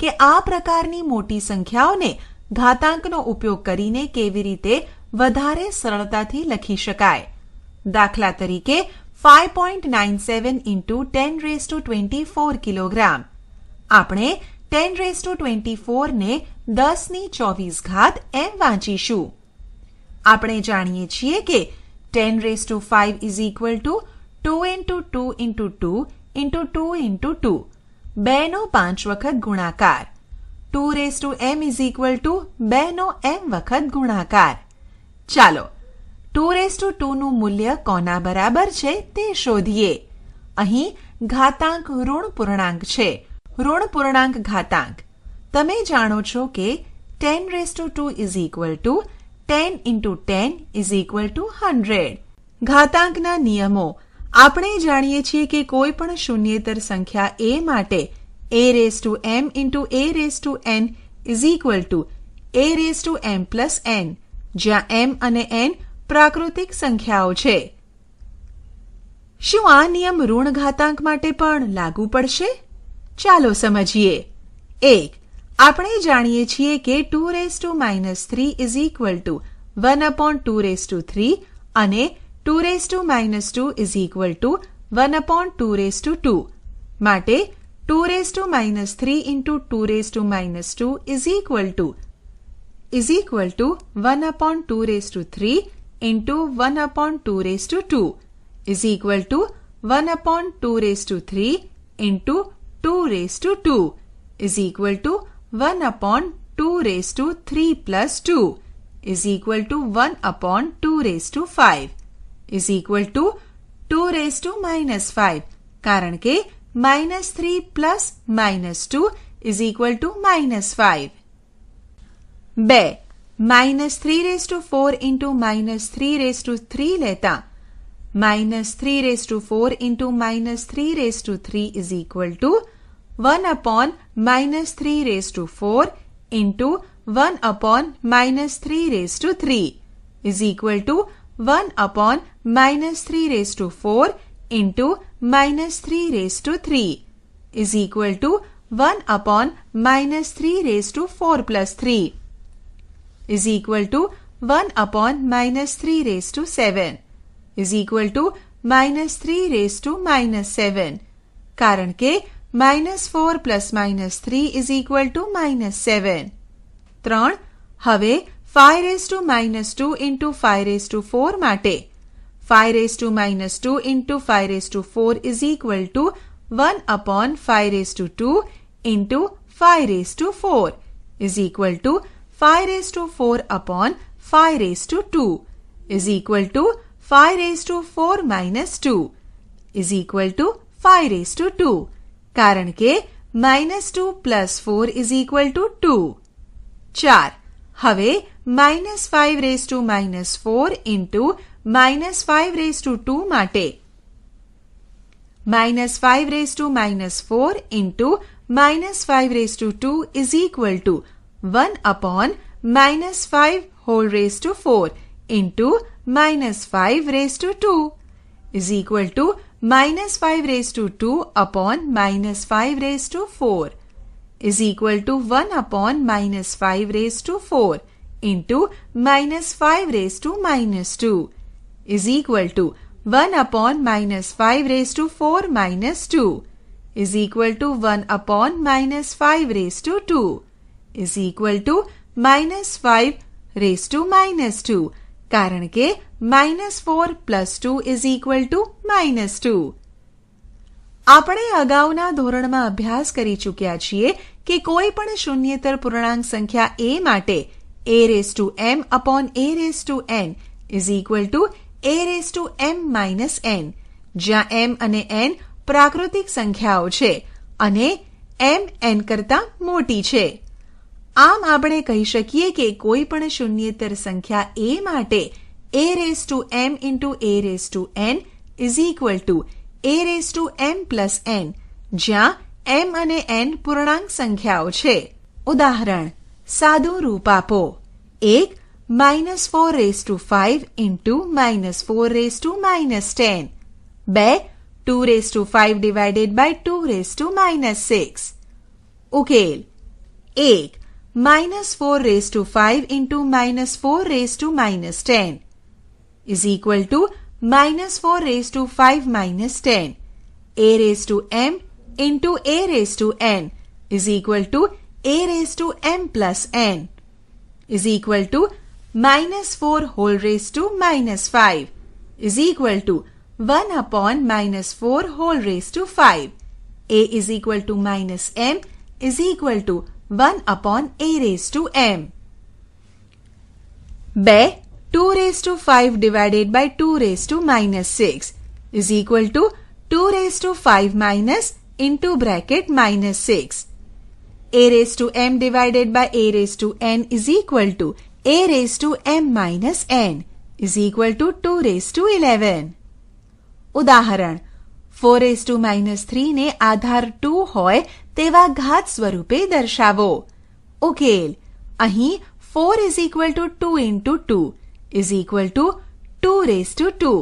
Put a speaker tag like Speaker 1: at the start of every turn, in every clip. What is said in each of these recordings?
Speaker 1: કે આ પ્રકારની મોટી સંખ્યાઓને ઘાતાંકનો ઉપયોગ કરીને કેવી રીતે વધારે સરળતાથી લખી શકાય? દાખલા તરીકે five point nine seven into ten race to twenty four kilogram આપણે ટેન રેસ ટુ ટ્વેન્ટી ફોરને દસની ચોવીસ ઘાત એમ વાંચીશું. આપણે જાણીએ છીએ કે ten race to five is equal to two into two into two into two into two બેનો પાંચ વખત ગુણાકાર. Two raise to M is equal to બેનો એમ વખત ગુણાકાર. ચાલો, ટુ રેસ ટુ ટુનું મૂલ્ય કોના બરાબર છે તે શોધીએ. અહીં ઘાતાંક ઋણ પૂર્ણાંક છે. ઋણ પૂર્ણાંક ઘાતાંક. તમે જાણો છો કે ten race to two is equal to ten into ten is equal to hundred. ઘાતાંકના નિયમો આપણે જાણીએ છીએ કે કોઈ પણ શૂન્યેતર સંખ્યા એ માટે એ race to M into A race to N is equal to A race to M plus N જ્યાં એમ અને એન પ્રાકૃતિક સંખ્યાઓ છે. શું આ નિયમ ઋણ ઘાતાંક માટે પણ લાગુ પડશે? ચાલો સમજીએ. એક, આપણે જાણીએ છીએ કે two raise to minus three is equal to one upon two raise to three અને 2 raised to minus 2 is equal to 1 upon 2 raised to 2. Mate, 2 raised to minus 3 into 2 raised to minus 2 is equal to is equal to 1 upon 2 raised to 3 into 1 upon 2 raised to 2 is equal to 1 upon 2 raised to 3 into 2 raised to 2 is equal to 1 upon 2 raised to 3 plus 2 is equal to 1 upon 2 raised to 5 is equal to 2 raised to minus 5. कारण के minus 3 plus minus 2 is equal to minus 5. B Minus 3 raised to 4 into minus 3 raised to 3 लेता. Minus 3 raised to 4 into minus 3 raised to 3 is equal to 1 upon minus 3 raised to 4 into 1 upon minus 3 raised to 3 is equal to 1 upon minus 3 raised to 4 into minus 3 raised to 3 is equal to 1 upon minus 3 raised to 4 plus 3 is equal to 1 upon minus 3 raised to 7 is equal to minus 3 raised to minus 7. Karan ke minus 4 plus minus 3 is equal to minus 7. Tron, have 5 raised to minus 2 into 5 raised to 4 mate. 5 raised to minus 2 into 5 raised to 4 is equal to 1 upon 5 raised to 2 into 5 raised to 4 is equal to 5 raised to 4 upon 5 raised to 2 is equal to 5 raised to 4 minus 2 is equal to 5 raised to 2 कारण के minus two plus four is equal to two. Two हवे minus five raised to minus four into minus five raise to two માટે minus five raise to minus four into minus five raise to two is equal to one upon minus five whole raise to four into minus five raise to two is equal to minus 5 raised to 2 upon minus 5 raised to 4 is equal to 1 upon minus 5 raised to 4 into minus 5 raised to minus 2 is equal to 1 upon minus 5 raised to 4 minus 2 is equal to 1 upon minus 5 raised to 2 is equal to minus 5 raised to minus 2 કારણ કે minus four plus two is equal to minus two આપણે અગાઉના ધોરણમાં અભ્યાસ કરી ચૂક્યા છીએ કે કોઈ પણ શૂન્યેતર પૂર્ણાંક સંખ્યા એ માટે એ race to m upon a race to N is equal to A race to M minus N જ્યાં એમ અને એન પ્રાકૃતિક સંખ્યાઓ છે અને એમ એન કરતા મોટી છે. આમ આપણે કહી શકીએ કે કોઈ પણ શૂન્યેતર સંખ્યા એ માટે એ race to M into A race to N is equal to A race to M plus N જ્યાં એમ અને એન પૂર્ણાંક સંખ્યાઓ છે. ઉદાહરણ, સાદું રૂપ આપો. એક minus 4 raised to 5 into minus 4 raised to minus 10 by 2 raised to 5 divided by 2 raised to minus 6. उकेल एक minus four raise to five into minus four raise to minus ten is equal to minus four raise to five minus ten A raise to M into A raise to N is equal to A raise to M plus N is equal to minus 4 whole raised to minus 5 is equal to 1 upon minus 4 whole raised to 5. a is equal to minus m is equal to 1 upon a raised to m. 2 2 raised to 5 divided by 2 raised to minus 6 is equal to 2 raised to 5 minus into bracket minus 6. a raised to m divided by a raised to n is equal to a raised to m minus n is equal to 2 raised to 11. ઉદાહરણ four એસ to minus થ્રીને આધાર two હોય તેવા ઘાત સ્વરૂપે દર્શાવો ઉકેલ અહીં four is equal to two into two is equal to two raise to two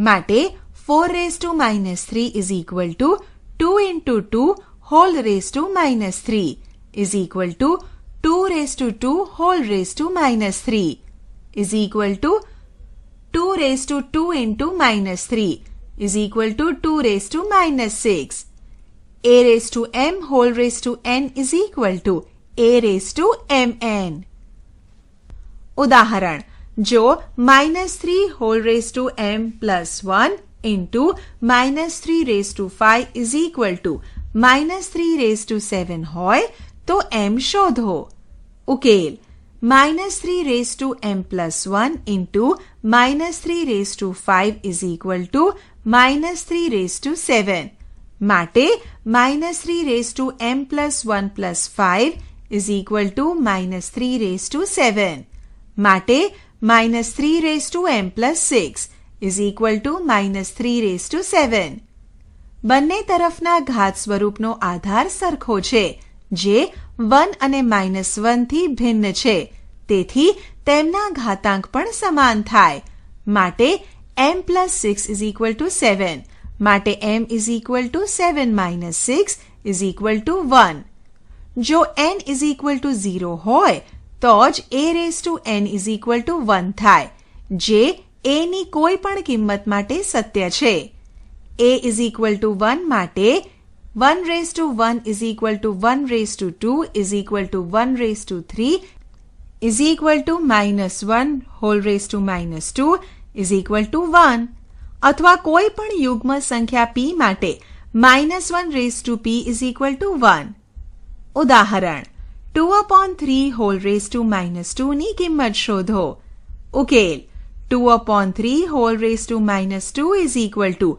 Speaker 1: માટે four raise to minus three is equal to two into two whole race to minus three is equal to 2 raised to 2 whole raised to minus 3 is equal to 2 raised to 2 into minus 3 is equal to 2 raised to minus 6. a raised to m whole raised to n is equal to a raised to mn. उदाहरण jo minus 3 whole raised to m plus 1 into minus 3 raised to 5 is equal to minus 3 raised to 7 hoy. तो m शोधो उकेल minus three raise to M plus one into minus three raise to five is equal to minus three raise to seven माटे minus three raise to M plus one plus five is equal to minus three raise to seven माटे minus three raise to M plus six is equal to minus three raise to seven बन्ने तरफना घात स्वरूप no आधार सरखो छे જે one અને minus વનથી ભિન્ન છે. તેથી તેમના ઘાતાંક પણ સમાન થાય. માટે એમ plus six is equal to seven માટે એમ is equal to seven minus six is equal to one જો N is equal to zero હોય, તો જ એ race to N is equal to one થાય, જે એની કોઈ પણ કિંમત માટે સત્ય છે. એ ઇઝ ઇક્વલ ટુ વન માટે 1 raised to 1 is equal to 1 raised to 2 is equal to 1 raised to 3 is equal to minus 1 whole raised to minus 2 is equal to 1 અથવા કોઈ પણ યુગ્મ સંખ્યા p માટે minus 1 raised to p is equal to 1 ઉદાહરણ 2 upon 3 whole raised to minus 2 ની કિંમત શોધો ઉકેલ 2 upon 3 whole raised to minus 2 is equal to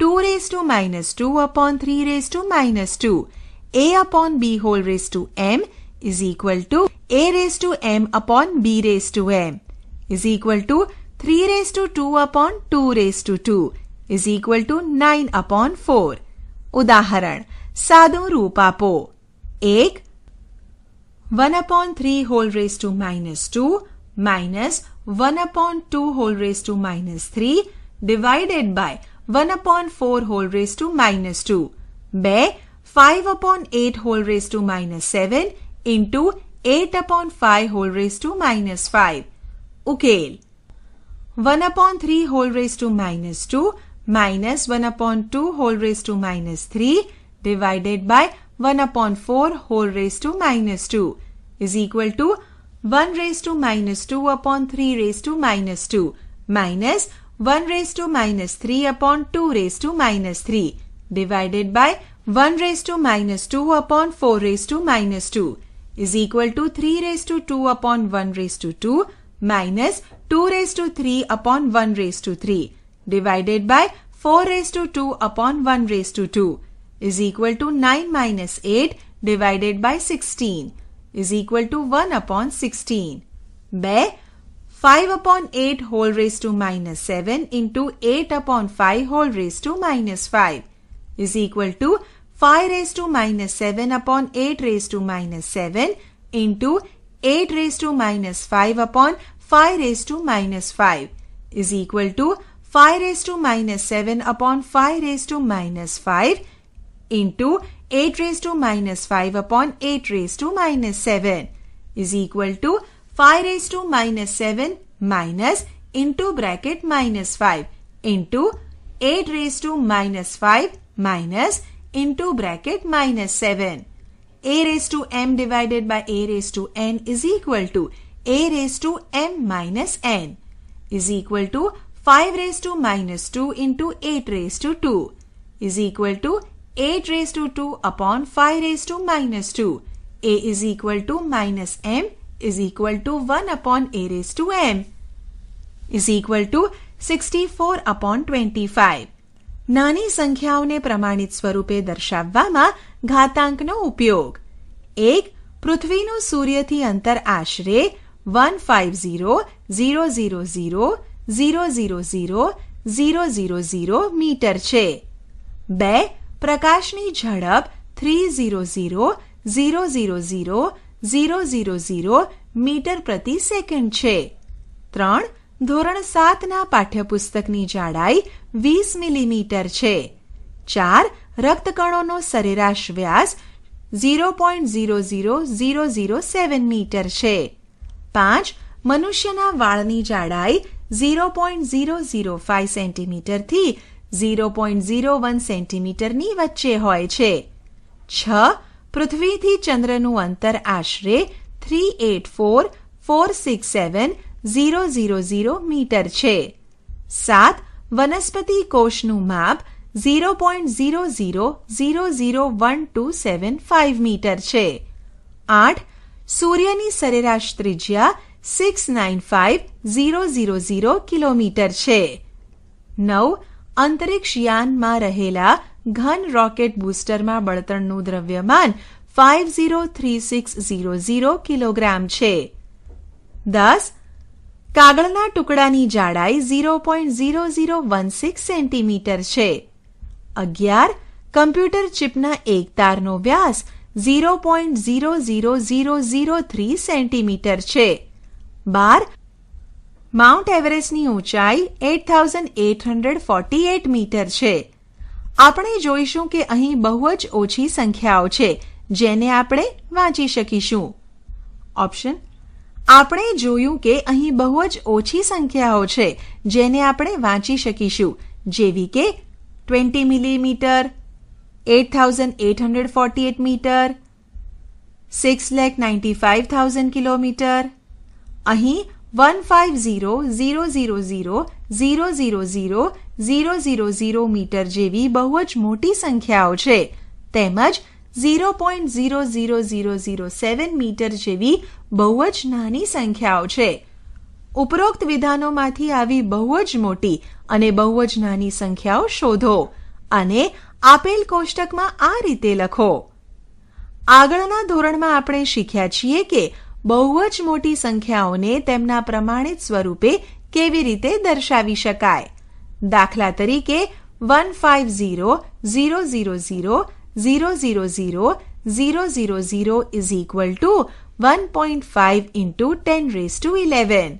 Speaker 1: 2 raised to minus 2 upon 3 raised to minus 2. a upon b whole raised to m is equal to a raised to m upon b raised to m is equal to 3 raised to 2 upon 2 raised to 2 is equal to 9 upon 4. Udaharan, सादो rupa po एक one upon three whole raise to minus two minus one upon two whole raise to 1 upon 4 whole raised to minus 2. બે 5 upon 8 whole raised to minus 7 into 8 upon 5 whole raised to minus 5. okay. 1 upon 3 whole raised to minus 2 minus 1 upon 2 whole raised to minus 3 divided by 1 upon 4 whole raised to minus 2 is equal to 1 raised to minus 2 upon 3 raised to minus 2 minus 1 raised to minus 3 upon 2 raised to minus 3 divided by 1 raised to minus 2 upon 4 raised to minus 2 is equal to 3 raised to 2 upon 1 raised to 2 minus 2 raised to 3 upon 1 raised to 3 divided by 4 raised to 2 upon 1 raised to 2 is equal to 9 minus 8 divided by 16 is equal to 1 upon 16. બે 5 upon 8 whole raised to minus 7 into 8 upon 5 whole raised to minus 5 is equal to 5 raised to minus 7 upon 8 raised to minus 7 into 8 raised to minus 5 upon 5 raised to minus 5 is equal to 5 raised to minus 7 upon 5 raised to minus 5 into 8 raised to minus 5 upon 8 raised to minus 7 is equal to 5 raised to minus 7 minus into bracket minus 5 into 8 raised to minus 5 minus into bracket minus 7. a raised to m divided by a raised to n is equal to a raised to m minus n is equal to 5 raised to minus 2 into 8 raised to 2 is equal to 8 raised to 2 upon 5 raised to minus 2. a is equal to minus m is equal to 1 upon a raised to m is equal to 64 upon 25. નાની સંખ્યાઓને પ્રમાણિત સ્વરૂપે દર્શાવવામાં ઘાતાંકનો ઉપયોગ એક પૃથ્વીનું સૂર્યથી અંતર આશરે one five zero zero zero zero zero zero zero zero zero zero metre છે બે પ્રકાશની ઝડપ three zero zero zero zero zero zero zero zero metre પ્રતિ સેકન્ડ છે. ત્રણ, ધોરણ સાતના પાઠ્યપુસ્તકની જાડાઈ વીસ મિલીમીટર છે. ચાર, રક્તકણોનો સરેરાશ વ્યાસ zero point zero zero zero zero seven metre છે. પાંચ, મનુષ્યના વાળની જાડાઈ zero point zero zero five સેન્ટીમીટરથી ઝીરો પોઈન્ટ ઝીરો વન સેન્ટીમીટરની વચ્ચે હોય છે. છ પૃથ્વીથી ચંદ્રનું અંતર આશરે three eight four four six seven zero zero zero metre છે સાત વનસ્પતિ કોષનું માપ zero point zero zero zero zero one two seven five metre છે આઠ સૂર્યની સરેરાશ ત્રિજ્યા six nine five zero zero zero kilometre છે નવ અંતરિક્ષ યાનમાં રહેલા ઘન રોકેટ બૂસ્ટરમાં બળતણનું દ્રવ્યમાન five zero three six zero zero kilogram છે. દસ, કાગળના ટુકડાની જાડાઈ zero point zero zero one six centimetre છે. અગિયાર, કમ્પ્યુટર ચિપના એક તારનો વ્યાસ zero point zero zero zero zero three centimetre છે. બાર, માઉન્ટ એવરેસ્ટની ઊંચાઈ eight thousand eight hundred forty eight metre છે. આપણે જોઈશું કે અહીં બહુ જ ઓછી સંખ્યાઓ છે, જેને આપણે વાંચી શકીશું. ઓપ્શન આપણે જોયું કે અહીં બહુ જ ઓછી સંખ્યાઓ છે, જેને આપણે વાંચી શકીશું, જેવી કે twenty millimetre eight thousand eight hundred forty eight metre, six લેખ નાઇન્ટી ફાઇવ થાઉઝન્ડ કિલોમીટર. અહીં one five zero zero zero zero zero zero zero zero zero zero metre જેવી બહુ જ મોટી સંખ્યાઓ છે. તેમજ zero point zero zero zero zero seven metre જેવી બહુ જ નાની સંખ્યાઓ છે. ઉપરોક્ત વિધાનોમાંથી આવી બહુ જ મોટી અને બહુ જ નાની સંખ્યાઓ શોધો અને આપેલ કોષ્ટકમાં આ રીતે લખો. આગળના ધોરણમાં આપણે શીખ્યા છીએ કે બહુ જ મોટી સંખ્યાઓને તેમના પ્રમાણિત સ્વરૂપે કેવી રીતે દર્શાવી શકાય. દાખલા તરીકે one five zero zero zero zero zero zero zero zero zero zero is equal to one point five into ten race to eleven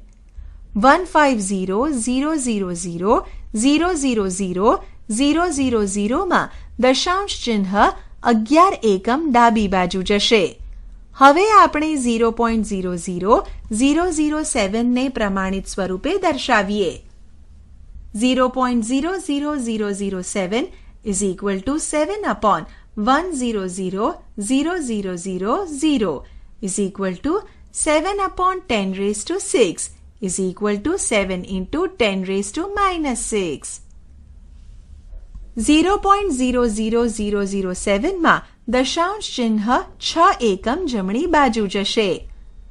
Speaker 1: one five zero zero zero zero zero zero zero zero zero ઝીરોમાં દશાંશ ચિહ્ન અગિયાર એકમ ડાબી બાજુ જશે હવે આપણે zero point zero zero zero zero સેવનને પ્રમાણિત સ્વરૂપે દર્શાવીએ 0.00007 is equal to 7 upon 1000000 is equal to 7 upon 10 raised to 6 is equal to 7 into 10 raised to minus 6. 0.00007 માં દશાંશ ચિહ્ન છ એકમ જમણી બાજુ જશે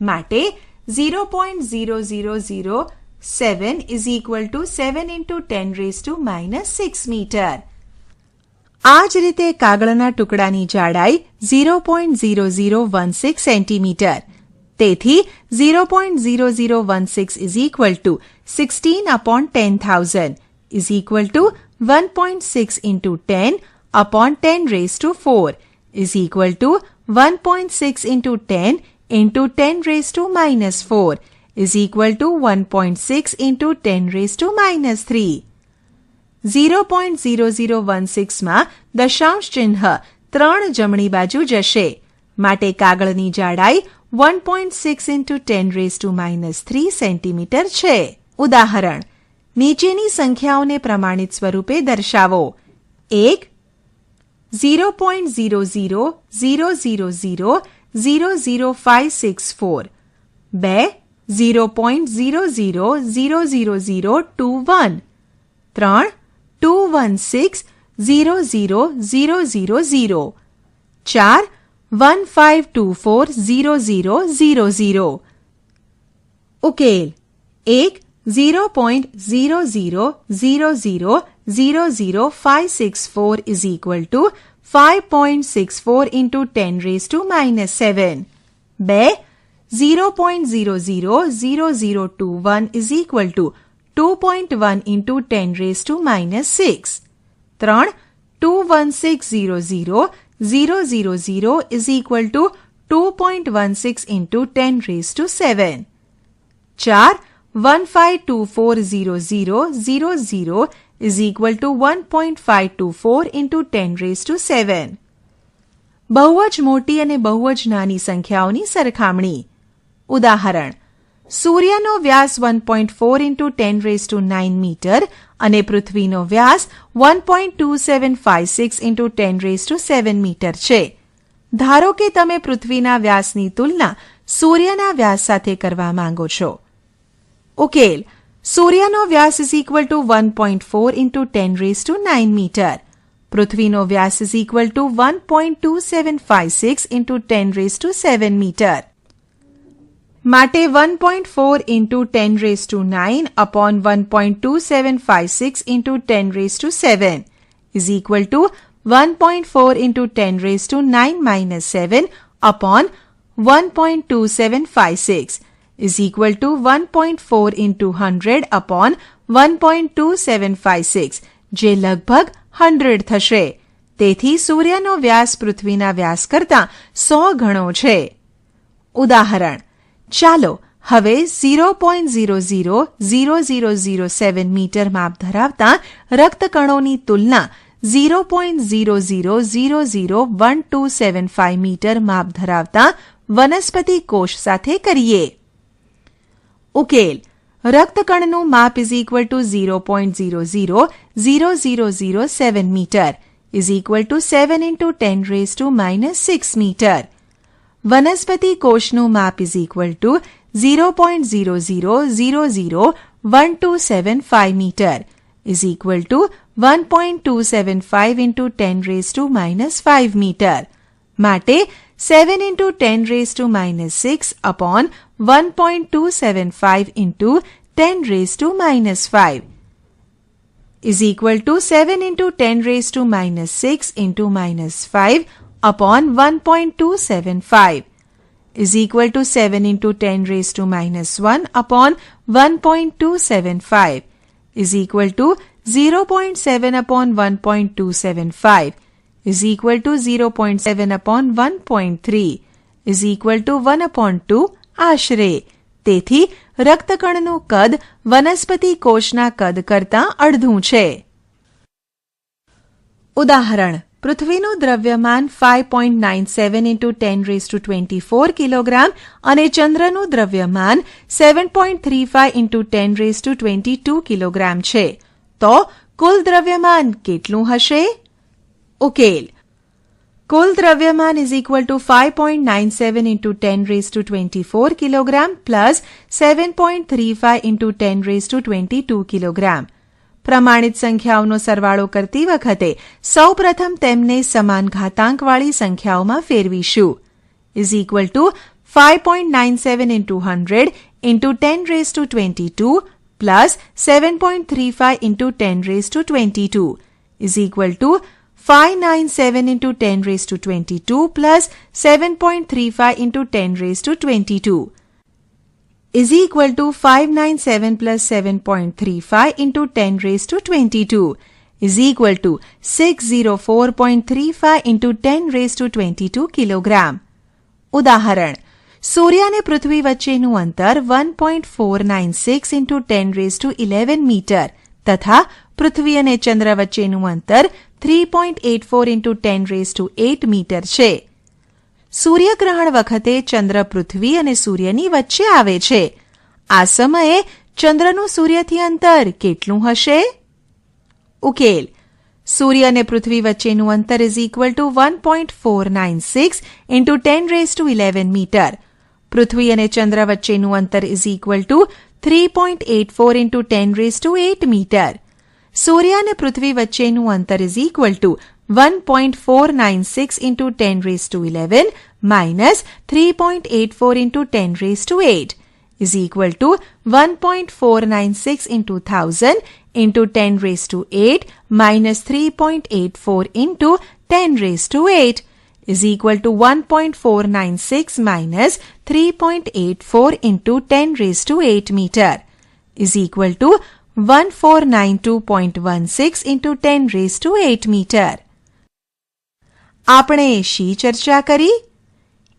Speaker 1: માટે 0.000 7 is equal to 7 into 10 raised to minus 6 metre આ જ રીતે કાગળના ટુકડાની જાડાઈ zero point zero zero one six centimetre તેથી zero point zero zero one six is equal to sixteen upon ten thousand is equal to one point six into ten upon ten rays to four is equal to one point six into ten into ten rays to minus four is equal to one into six raised ten minus two minus three zero point zero zero one સિક્સમાં દશાંશ ચિહ્ન ત્રણ જમણી બાજુ જશે. માટે કાગળની જાડાઈ one point six into ten race to minus three centimetre છે. ઉદાહરણ, નીચેની સંખ્યાઓને પ્રમાણિત સ્વરૂપે દર્શાવો. એક zero point zero zero zero zero zero zero zero five six four બે 0.000021 ત્રણ two one six zero zero zero zero zero ચાર one five two four zero zero zero zero ઉકેલ એક zero point zero zero zero zero zero zero five six four is equal to five point six four into ten race to minus seven બે zero point zero zero zero zero two one is equal to two point one into ten race to minus six ત્રણ two one six zero zero zero zero zero is equal to two point one six into ten race to seven ચાર one five two four zero zero zero zero is equal to one point five two four into ten rays to seven બહુ જ મોટી અને બહુ જ નાની સંખ્યાઓની સરખામણી ઉદાહરણ. સૂર્યનો વ્યાસ one point four into ten race to nine metre અને પૃથ્વીનો વ્યાસ one point two seven five six into ten race to seven metre છે. ધારો કે તમે પૃથ્વીના વ્યાસની તુલના સૂર્યના વ્યાસ સાથે કરવા માંગો છો. ઉકેલ. સૂર્યનો વ્યાસ is equal to one point four into ten race to nine metre. પૃથ્વીનો વ્યાસ is equal to one point two seven five six into ten race to seven metre. માટે one point four into ten race to nine upon one point two seven five six into ten race to seven is equal to one point four into ten race to nine minus seven upon one point two seven five six is equal to one point four into hundred upon one point two seven five six જે લગભગ hundred થશે. તેથી સૂર્યનો વ્યાસ પૃથ્વીના વ્યાસ કરતાં સો ગણો છે. ઉદાહરણ ચાલો હવે zero point zero zero zero zero zero seven metre માપ ધરાવતા રક્તકણોની તુલના zero point zero zero zero zero one two seven five metre માપ ધરાવતા વનસ્પતિ કોષ સાથે કરીએ ઉકેલ રક્તકણનું માપ is equal to zero point zero zero zero zero zero seven metre is equal to seven into ten rays to minus six metre વનસ્પતિ કોષનું માપ is equal to zero point zero zero zero zero one two seven five metre is equal to one point two seven five into ten race to minus five metre માટે seven into ten race to minus six upon one point two seven five into ten race to minus five is equal to seven into ten race to minus six into minus five upon 1.275 is equal to 7 into 10 raised to minus 1 upon 1.275 is equal to 0.7 upon 1.275 is equal to 0.7 upon 1.3 is equal to 1 upon 2 આશરે તેથી રક્તકણનું કદ વનસ્પતિ કોષના કદ કરતાં અડધું છે ઉદાહરણ પૃથ્વીનું દ્રવ્યમાન five point nine seven into ten race to twenty four kilogram અને ચંદ્રનું દ્રવ્યમાન seven point three five into ten race to twenty two kilogram છે. તો કુલ દ્રવ્યમાન કેટલું હશે? ઉકેલ. કુલ દ્રવ્યમાન is equal to five point nine seven into ten race to twenty four kilogram plus seven point three five into ten race to twenty two kilogram પ્રમાણિત સંખ્યાઓનો સરવાળો કરતી વખતે સૌપ્રથમ તેમને સમાન ઘાતાંકવાળી સંખ્યાઓમાં ફેરવીશું. Is equal to five point nine seven into hundred into ten race to twenty two plus seven point three five into ten race to twenty two is equal to 597 into 10 raised to 22 plus 7.35 into 10 raised to 22 is equal to 597 plus 7.35 into 10 raised to 22 is equal to 604.35 into 10 raised to 22 kilogram ઉદાહરણ સૂર્ય અને પૃથ્વી વચ્ચેનું અંતર 1.496 into 10 raised to 11 metre તથા પૃથ્વી અને ચંદ્ર વચ્ચેનું અંતર 3.84 into 10 raised to 8 મીટર છે સૂર્યગ્રહણ વખતે ચંદ્ર પૃથ્વી અને સૂર્યની વચ્ચે આવે છે. આ સમયે ચંદ્રનું સૂર્યથી અંતર કેટલું હશે? ઉકેલ. સૂર્ય અને પૃથ્વી વચ્ચેનું અંતર is equal to one point four nine six into ten race to eleven metre પૃથ્વી અને ચંદ્ર વચ્ચેનું અંતર is equal to three point eight four into ten race to eight metre સૂર્ય અને પૃથ્વી વચ્ચેનું અંતર is equal to 1.496 into 10 raised to 11 minus 3.84 into 10 raised to 8 is equal to 1.496 into 1000 into 10 raised to 8 minus 3.84 into 10 raised to 8 is equal to 1.496 minus 3.84 into 10 raised to 8 meter is equal to 1492.16 into 10 raised to 8 meter. આપણે શી ચર્ચા કરી?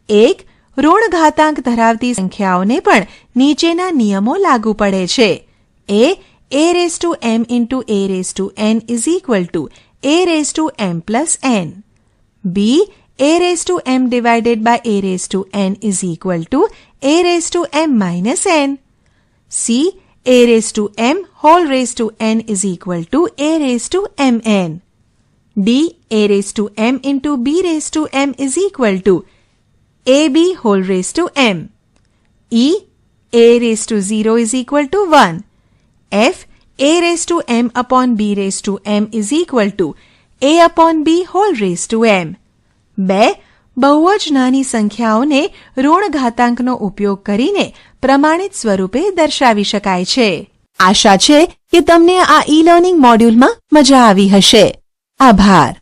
Speaker 1: એક ઋણ ઘાતાંક ધરાવતી સંખ્યાઓને પણ નીચેના નિયમો લાગુ પડે છે. એ એ race to M into A race to N is equal to A race to M plus N B A race to M divided by A race to N is equal to A race to M minus N C A race to M whole race to N is equal to A race to M n d a race to M into b raise to M is equal to ab whole raised to m. E a raised to 0 is equal to 1. F a raised to m upon b raised to m is equal to a upon b whole raised to m. બે બહુ જ નાની સંખ્યાઓને ઋણ ઘાતાંકનો ઉપયોગ કરીને પ્રમાણિત સ્વરૂપે દર્શાવી શકાય છે આશા છે કે તમને આ ઈ લર્નિંગ મોડ્યુલમાં મજા આવી હશે આભાર.